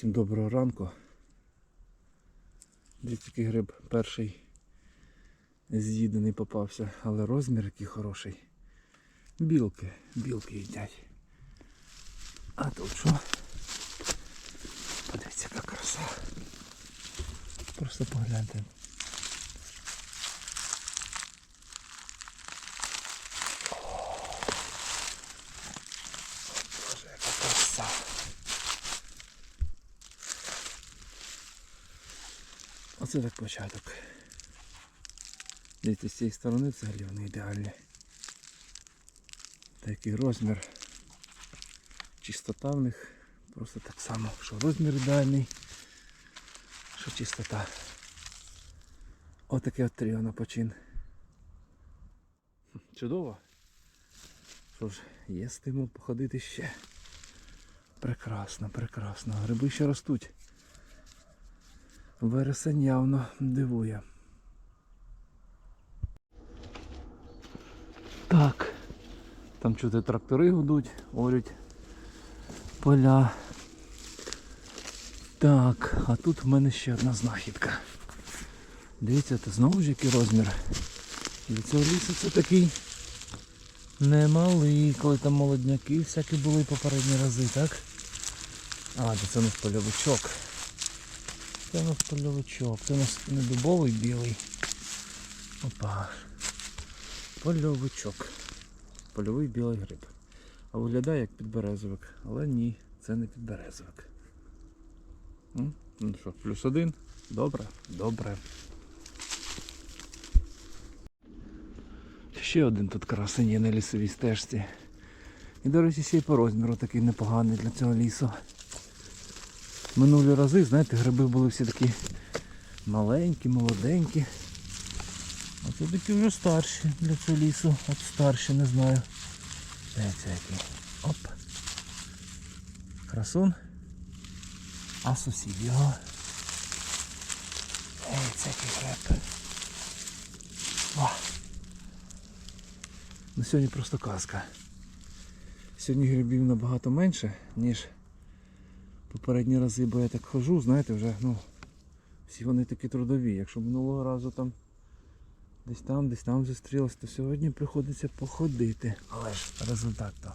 Всім доброго ранку. Дивіться, який гриб перший з'їдений попався, але розмір який хороший. Білки, білки їдять. А тут що? Подивіться, яка краса. Просто погляньте. Боже, яка краса. Оце так початок. Дивіться, з цієї сторони взагалі вони ідеальні. Такий розмір. Чистота в них просто так само, що розмір ідеальний, що чистота. Отаке от тріо на почин. Чудово. Що ж, є стимул походити ще. Прекрасно, прекрасно. Гриби ще ростуть. Вересень явно дивує. Так. Там чути трактори гудуть, орють поля. Так, а тут в мене ще одна знахідка. Дивіться, це знову ж який розмір. Для цього лісу це такий немалий, коли там молодняки всякі були попередні рази, так? А, це у нас польовичок. Це у нас польовичок. Це у нас не дубовий білий. Опа. Польовичок. Польовий білий гриб. А виглядає як підберезовик. Але ні, це не підберезовик. Ну що, плюс один? Добре? Добре. Ще один тут красень є на лісовій стежці. І, до речі, ще й по розміру такий непоганий для цього лісу. Минулі рази, знаєте, гриби були всі такі маленькі, молоденькі. А це такі вже старші для цього лісу. От старші, не знаю. Дивіться який. Оп. Красун. А сусід його. Це який гриб. О. Ну сьогодні просто казка. Сьогодні грибів набагато менше, ніж попередні рази, бо я так хожу, знаєте, вже, ну, всі вони такі трудові. Якщо минулого разу там десь там, десь там зустрілось, то сьогодні приходиться походити. Але ж результат то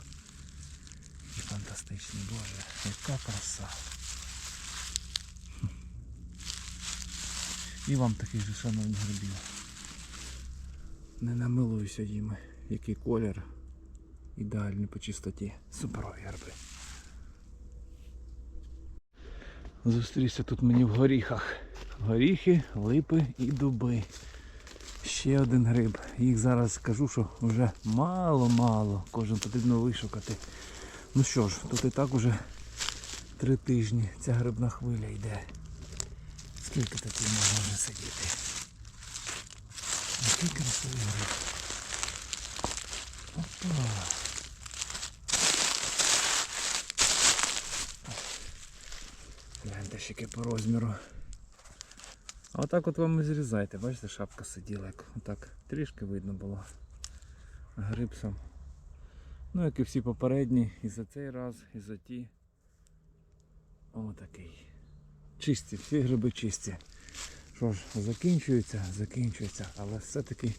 фантастичний, боже, яка краса. І вам таких же шановні грибів. Не намилуюся їми, який колір ідеальний по чистоті. Суперові гриби. Зустрівся тут мені в горіхах. Горіхи, липи і дуби. Ще один гриб. Їх зараз скажу, що вже мало-мало. Кожен потрібно вишукати. Ну що ж, тут і так уже три тижні ця грибна хвиля йде. Скільки тут можна вже сидіти? Який красивий гриб. Опа. Гляньте, ще яке по розміру. А отак от вам і зрізайте, бачите, шапка сиділа, як отак трішки видно було. Гриб сам. Ну як і всі попередні, і за цей раз, і за ті. Отакий. Чисті, всі гриби чисті. Що ж, закінчується, закінчується, але все-таки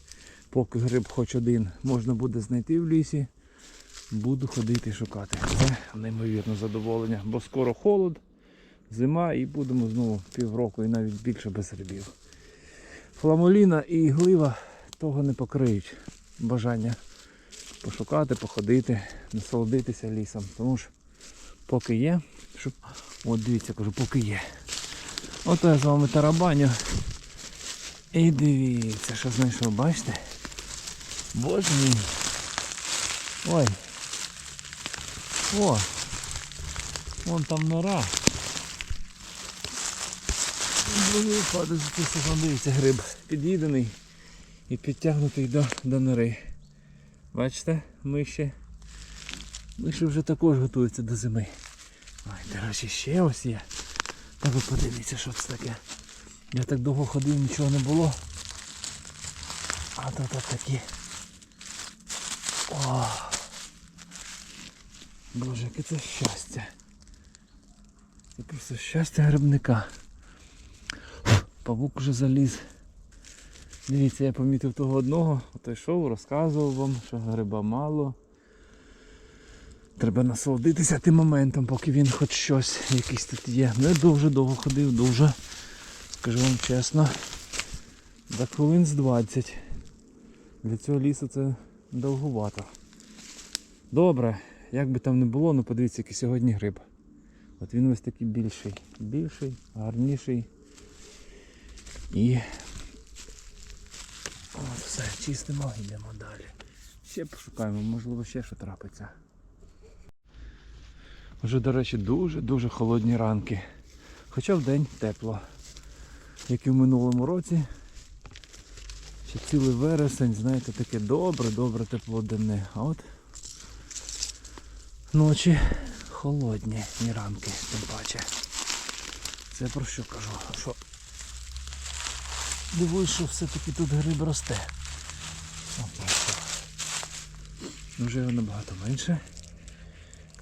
поки гриб хоч один можна буде знайти в лісі, буду ходити шукати. Це неймовірне задоволення, бо скоро холод зима і будемо знову півроку і навіть більше без грибів. Фламоліна і глива того не покриють. Бажання пошукати, походити, насолодитися лісом. Тому ж поки є, щоб... От дивіться, кажу, поки є. От я з вами тарабаню. І дивіться, що знайшов, бачите? Боже мій. Ой. О! Вон там нора. Другий сезон, дивіться, гриб під'їдений і підтягнутий до, до нори. Бачите, миші. Миші вже також готуються до зими. Ой, до речі, ще ось є. Та ви подивіться, що це таке. Я так довго ходив, нічого не було. А тут от такі. О! Боже, яке це щастя. Це просто щастя грибника. Павук вже заліз. Дивіться, я помітив того одного, ото йшов, розказував вам, що гриба мало. Треба насолодитися тим моментом, поки він хоч щось якийсь тут є. Не дуже довго ходив, дуже. Скажу вам чесно. За хвилин з 20. Для цього лісу це довгувато. Добре, як би там не було, ну подивіться, який сьогодні гриб. От він ось такий більший. Більший, гарніший. І от все, чистимо, йдемо далі. Ще пошукаємо, можливо ще що трапиться. Вже, до речі, дуже-дуже холодні ранки. Хоча в день тепло. Як і в минулому році. Ще цілий вересень, знаєте, таке добре, добре теплоденне. А от ночі холодні і ранки, тим паче. Це про що кажу? Що дивуюсь, що все-таки тут гриб росте. Вже його набагато менше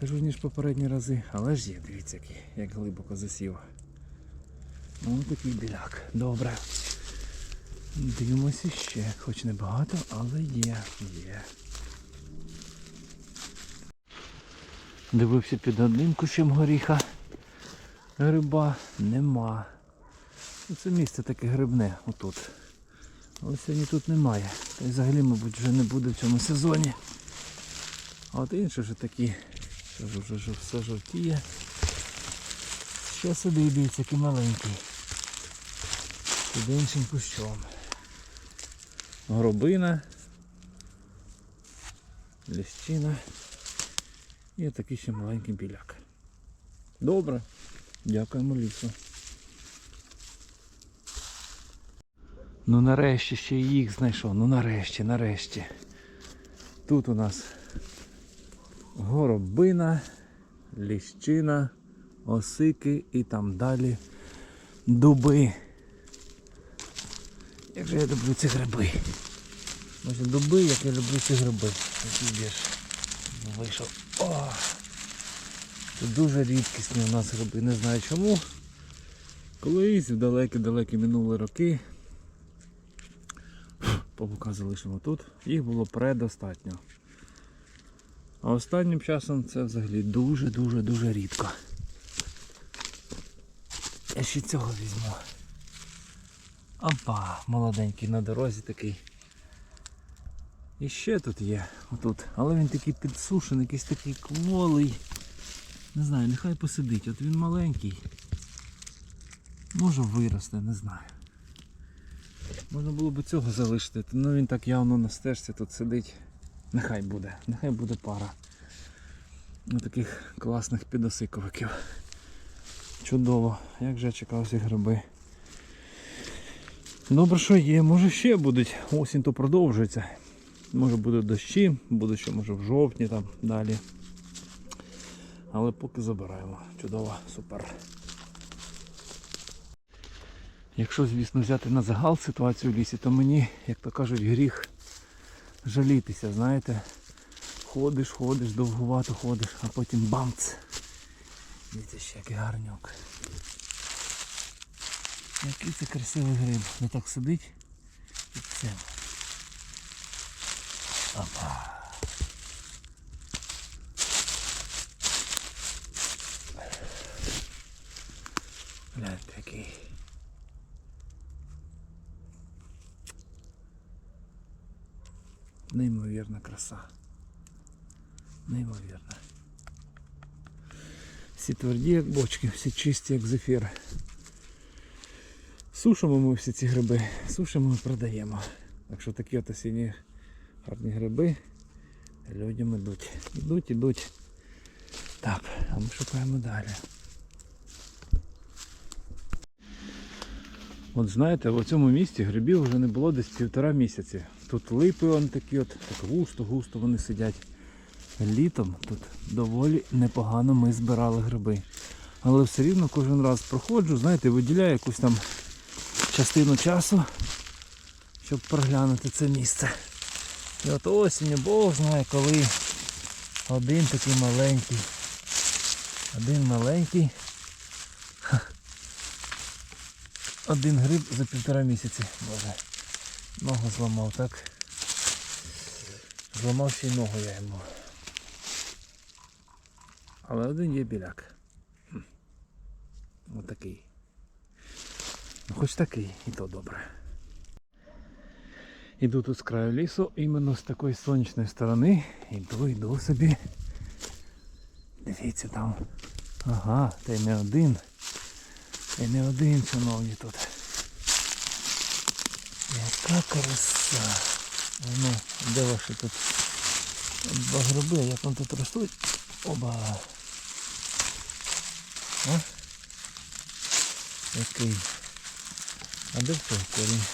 кажу, ніж попередні рази, але ж є, дивіться, як глибоко засів. Ну такий біляк. Добре. Дивимося ще, хоч не багато, але є, є. Дивився під одним кущем горіха. Гриба нема. Це місце таке грибне отут. Але сьогодні тут немає. Та й взагалі, мабуть, вже не буде в цьому сезоні. А от інші вже такі що вже ж все жовтіє. Ще сюди дивіться, який маленький. Під іншим кущом. Гробина. Ліщина. І такий ще маленький біляк. Добре. Дякуємо лісу. Ну нарешті ще їх знайшов. Ну нарешті, нарешті. Тут у нас горобина, ліщина, осики і там далі дуби. Як же я люблю ці гриби. Ось дуби, як я люблю ці гриби. Який більш вийшов. О! Це дуже рідкісні у нас гриби, не знаю чому. Колись в далекі-далекі минулі роки. Павука залишимо тут. Їх було предостатньо. А останнім часом це взагалі дуже-дуже-дуже рідко. Я ще цього візьму. Опа, молоденький на дорозі такий. І ще тут є, отут. Але він такий підсушений, якийсь такий кволий. Не знаю, нехай посидить. От він маленький. Може виросте, не знаю. Можна було б цього залишити, ну він так явно на стежці тут сидить. Нехай буде, нехай буде пара. Ось таких класних підосиковиків. Чудово, як же я чекав ці гриби. Добре, що є, може ще будуть. Осінь то продовжується. Може будуть дощі, буде ще може в жовтні там далі. Але поки забираємо. Чудово, супер. Якщо, звісно, взяти на загал ситуацію в лісі, то мені, як то кажуть, гріх жалітися, знаєте. Ходиш, ходиш, довгувато ходиш, а потім бамц. Дивіться ще який гарнюк. Який це красивий гриб. Не так сидить і це. Опа. Гляньте який. Неймовірна краса. Неймовірно. Всі тверді, як бочки, всі чисті, як зефір. Сушимо ми всі ці гриби, сушимо і продаємо. Так що такі от осінні гарні гриби людям ідуть. Ідуть, ідуть. Так, а ми шукаємо далі. От знаєте, в цьому місті грибів вже не було десь півтора місяці. Тут липи вон такі от, так густо-густо вони сидять. Літом тут доволі непогано ми збирали гриби. Але все рівно кожен раз проходжу, знаєте, виділяю якусь там частину часу, щоб проглянути це місце. І от осінню Бог знає коли один такий маленький. Один маленький один гриб за півтора місяці. Боже. Ногу зламав, так? Зламав ще й ногу я йому. Але один є біляк. Отакий. Ну, хоч такий, і то добре. Іду тут з краю лісу, іменно з такої сонячної сторони. Іду, йду собі. Дивіться там. Ага, та й не один. І не один, шановні тут. Яка краса. А Ну, де ваші тут два як вони тут ростуть? Оба. А? Який? А де той корінь?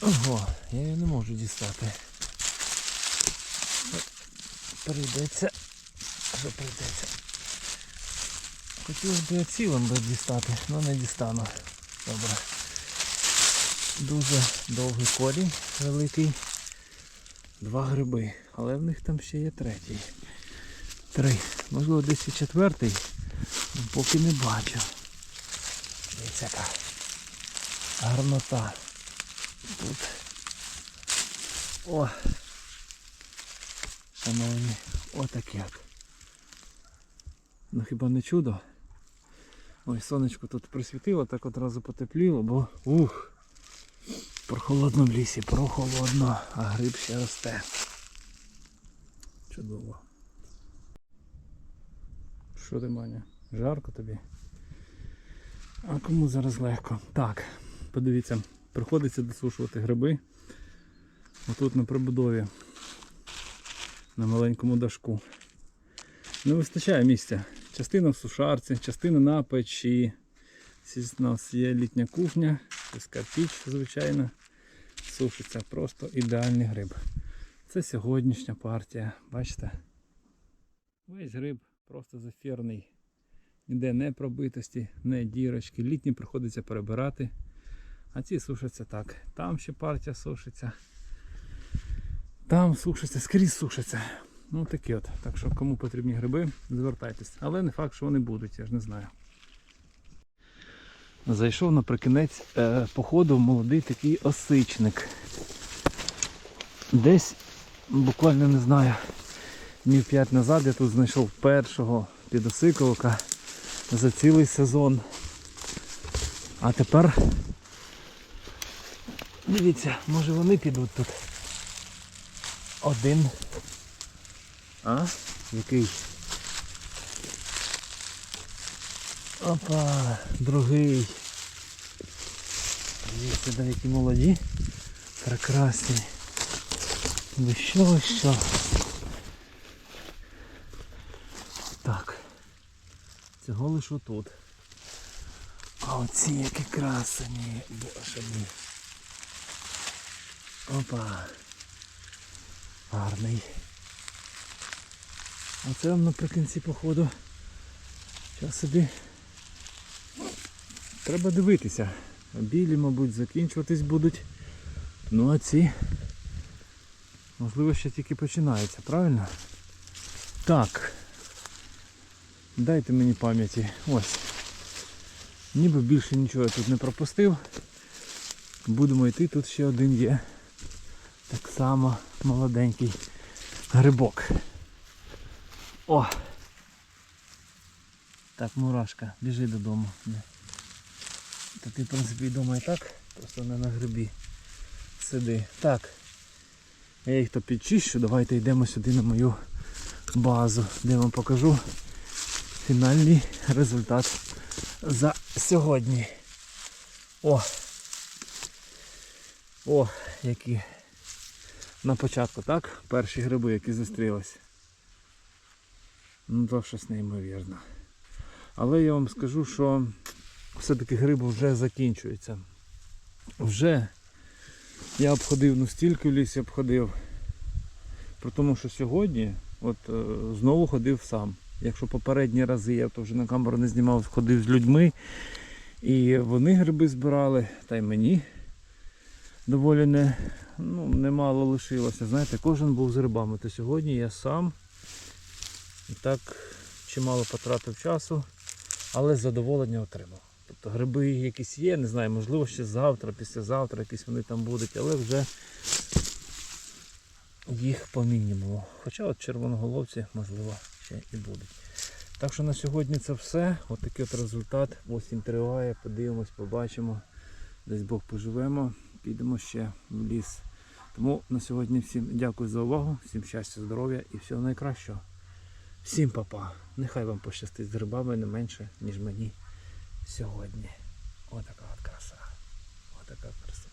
Ого, я її не можу дістати. Прийдеться. Що прийдеться? Хотілося б цілим би дістати, але не дістану. Добре. Дуже довгий корінь великий. Два гриби. Але в них там ще є третій. Три. Можливо десь і четвертий. Поки не бачу. Дивіться яка гарнота. Тут. О! Шановні, отак як. Ну хіба не чудо? Ой, сонечко тут присвітило, так одразу потепліло, бо ух! Прохолодно в лісі, прохолодно, а гриб ще росте. Чудово. Що ти, Маня? Жарко тобі? А кому зараз легко? Так, подивіться, приходиться досушувати гриби. Отут на прибудові. На маленькому дашку. Не вистачає місця. Частина в сушарці, частина на печі. У нас є літня кухня, піска піч, звичайно. Сушиться просто ідеальний гриб. Це сьогоднішня партія. Бачите? Весь гриб просто зафірний. Ніде не пробитості, не дірочки. Літні приходиться перебирати. А ці сушаться так. Там ще партія сушиться. Там сушиться, скрізь сушиться. Ну такі от. Так що кому потрібні гриби, звертайтесь. Але не факт, що вони будуть, я ж не знаю. Зайшов наприкінець е, походу молодий такий осичник. Десь буквально не знаю, днів 5 назад я тут знайшов першого підосиковика за цілий сезон. А тепер дивіться, може вони підуть тут. Один. А? Який? Опа, другий. Дивіться, да, які молоді. Прекрасні. Ви що, ви що? Так. Цього лише тут. А оці які красені. Боже мій. Опа. Гарний. А це вам наприкінці походу. Зараз собі треба дивитися. Білі, мабуть, закінчуватись будуть. Ну а ці можливо ще тільки починаються, правильно? Так. Дайте мені пам'яті. Ось. Ніби більше нічого я тут не пропустив. Будемо йти, тут ще один є. Так само молоденький грибок. О! Так, мурашка, біжи додому. Та ти, в принципі, вдома і так, просто не на грибі. Сиди. Так. Я їх то підчищу, давайте йдемо сюди на мою базу, де вам покажу фінальний результат за сьогодні. О! О, які на початку, так? Перші гриби, які зустрілись. Ну то щось неймовірно. Але я вам скажу, що все-таки гриби вже закінчуються. Вже я обходив, ну стільки в лісі обходив. При тому, що сьогодні от, е, знову ходив сам. Якщо попередні рази я то вже на камеру не знімав, ходив з людьми. І вони гриби збирали, та й мені доволі не, ну, немало лишилося. Знаєте, кожен був з грибами. То сьогодні я сам і так чимало потратив часу, але задоволення отримав. Тобто гриби якісь є, не знаю, можливо, ще завтра, післязавтра якісь вони там будуть, але вже їх по мінімуму. Хоча от червоноголовці, можливо, ще і будуть. Так що на сьогодні це все. От такий от результат. Осінь триває, подивимось, побачимо. Десь Бог поживемо, підемо ще в ліс. Тому на сьогодні всім дякую за увагу, всім щастя, здоров'я і всього найкращого. Всім папа. Нехай вам пощастить з грибами не менше, ніж мені сьогодні. Отака от краса. Отака краса.